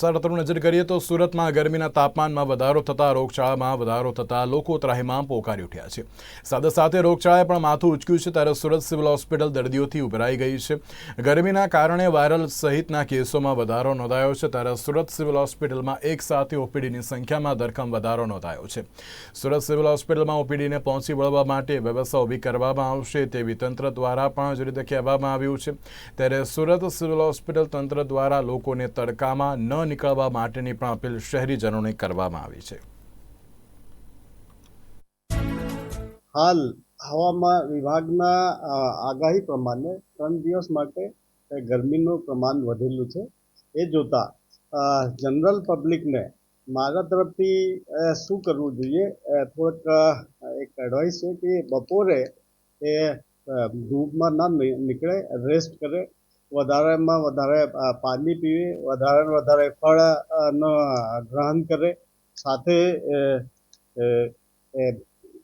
સારા તરફ નજર કરીએ તો સુરતમાં ગરમીના તાપમાનમાં વધારો થતાં રોગચાળામાં વધારો થતાં લોકો ત્રાહીમાં પોકારી ઉઠ્યા છે. સાથે સાથે રોગચાળાએ પણ માથું ઉચક્યું છે ત્યારે સુરત સિવિલ હોસ્પિટલ દર્દીઓથી ઉભરાઈ ગઈ છે. ગરમીના કારણે વાયરલ સહિતના કેસોમાં વધારો નોંધાયો છે ત્યારે સુરત સિવિલ હોસ્પિટલમાં એક સાથે ઓપીડીની સંખ્યામાં ધરખમ વધારો નોંધાયો છે. સુરત સિવિલ હોસ્પિટલમાં ઓપીડીને પહોંચી વળવા માટે વ્યવસ્થા ઊભી કરવામાં આવશે તેવી તંત્ર દ્વારા પણ જ રીતે કહેવામાં આવ્યું છે. ત્યારે સુરત સિવિલ હોસ્પિટલ તંત્ર દ્વારા લોકોને તડકામાં ન નીકળવા માટેની પણ અપીલ શહેરીજનોને કરવામાં આવી છે. હાલ હવામાન વિભાગના આગાહી પ્રમાણે ત્રણ દિવસ માટે ગરમીનું પ્રમાણ વધેલું છે. એ જોતા જનરલ પબ્લિકને મારા તરફથી શું કરવું જોઈએ? થોડુંક એક એડવાઇસ છે કે બપોરે એ ધૂપમાં ના નીકળે રેસ્ટ કરે વધારેમાં વધારે પાણી પીવે, વધારે વધારે ફળ ગ્રહણ કરે. સાથે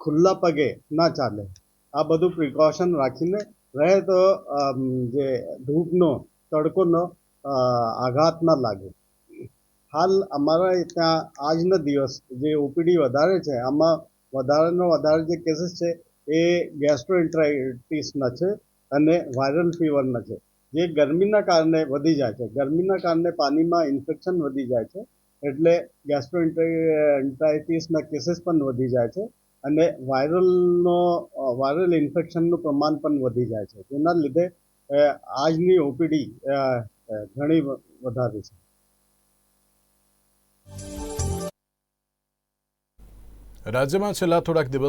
ખુલ્લા પગે ના ચાલે. આ બધું પ્રિકોશન રાખીને રહે તો જે ધૂપનો, તડકોનો આઘાત ના લાગે. હાલ અમારા ત્યાં આજના દિવસ જે ઓપીડી વધારે છે, આમાં વધારેનો વધારે જે કેસીસ છે, એ ગેસ્ટ્રોઇન્ટ્રાઇટિસના છે અને વાયરલ ફીવરના છે. જે ગરમીના કારણે વધી જાય છે. ગરમીના કારણે પાણીમાં ઇન્ફેક્શન વધી જાય છે. એટલે ગેસ્ટ્રોઇન્ટ્રાઇટિસના કેસીસ પણ વધી જાય છે અને વાયરલનો, વાયરલ ઇન્ફેક્શનનું પ્રમાણ પણ વધી જાય છે. તેના લીધે આજની ઓપીડી ઘણી વધારે છે. રાજ્યમાં છેલ્લા થોડાક દિવસ